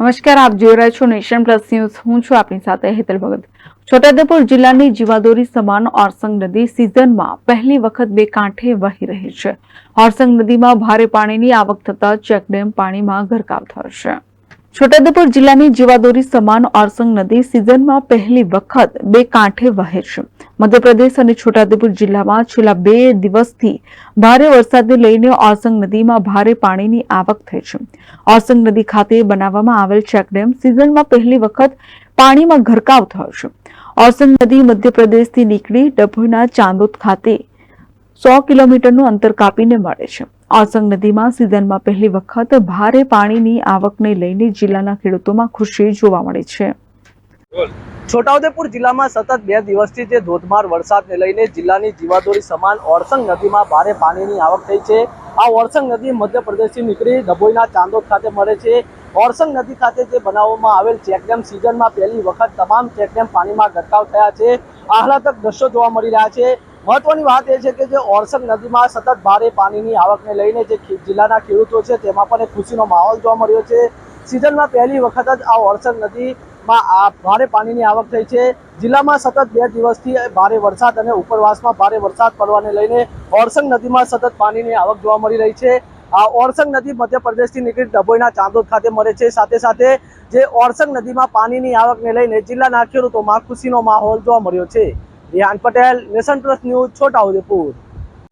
નમસ્કાર, આપ જોઈ રહ્યા છો નેશન પ્લસ ન્યૂઝ. હું છું આપની સાથે હેતલ ભગત. છોટાઉદેપુર જિલ્લાની જીવાદોરી સમાન ઓરસંગ નદી સિઝનમાં પહેલી વખત બે કાંઠે વહી રહી છે. ઓરસંગ નદીમાં ભારે પાણીની આવક થતા ચેકડેમ પાણીમાં ગરકાવ થયો છે. છોટાઉદેપુર જિલ્લાની જીવાદોરી સમાન ઓરસંગ નદી સિઝનમાં પહેલી વખત બે કાંઠે વહે છે. મધ્યપ્રદેશ અને છોટાઉદેપુર જિલ્લામાં છેલ્લા બે દિવસથી ભારે વરસાદને લઈને ઓરસંગ નદીમાં ભારે પાણીની આવક થઈ છે. ઓરસંગ નદી ખાતે બનાવવામાં આવેલ ચેકડેમ સિઝનમાં પહેલી વખત પાણીમાં ગરકાવ થયો છે. ઓરસંગ નદી મધ્યપ્રદેશથી નીકળી ડભોઈના ચાંદોદ ખાતે સો કિલોમીટરનું અંતર કાપીને મળે છે. ઓસંગ નદીમાં સિઝનમાં પહેલી વખત ભારે પાણીની આવકને લઈને જિલ્લાના ખેડૂતોમાં ખુશી જોવા મળી છે. છોટાઉદેપુર જિલ્લામાં સતત બે દિવસથી જે ધોધમાર વરસાદને લઈને જિલ્લાની જીવાદોરી સમાન ઓરસંગ નદીમાં ભારે પાણીની આવક થઈ છે. આ ઓરસંગ નદી મધ્યપ્રદેશથી નીકળી ડભોઈના ચાંદોદ ખાતે મળે છે. ઓરસંગ નદી ખાતે જે બનાવવામાં આવેલ ચેકડેમ સિઝનમાં પહેલી વખત તમામ ચેકડેમ પાણીમાં ગરકાવ થયા છે. આહલાદક દ્રશ્યો જોવા મળી રહ્યા છે. મહત્વની વાત એ છે કે જે ઓરસંગ નદીમાં સતત ભારે પાણીની આવકને લઈને જે જિલ્લાના ખેડૂતો છે તેમાં પણ એક ખુશીનો માહોલ જોવા મળ્યો છે. સિઝનમાં પહેલી વખત જ આ ઓરસંગ નદીમાં આ ભારે પાણીની આવક થઈ છે. જિલ્લામાં સતત બે દિવસથી ભારે વરસાદ અને ઉપરવાસમાં ભારે વરસાદ પડવાને લઈને ઓરસંગ નદીમાં સતત પાણીની આવક જોવા મળી રહી છે. આ ઓરસંગ નદી મધ્યપ્રદેશથી નીકળી ડભોઈના ચાંદોદ ખાતે મળે છે. સાથે સાથે જે ઓરસંગ નદીમાં પાણીની આવકને લઈને જિલ્લાના ખેડૂતોમાં ખુશીનો માહોલ જોવા મળ્યો છે. Rihan Patel, nation plus news, Chhota Udepur.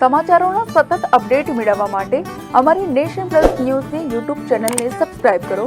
સમાચારોનો સતત અપડેટ મેળવવા માટે અમારી નેશન પ્લસ ન્યૂઝની યુટ્યુબ ચેનલને સબસ્ક્રાઇબ કરો.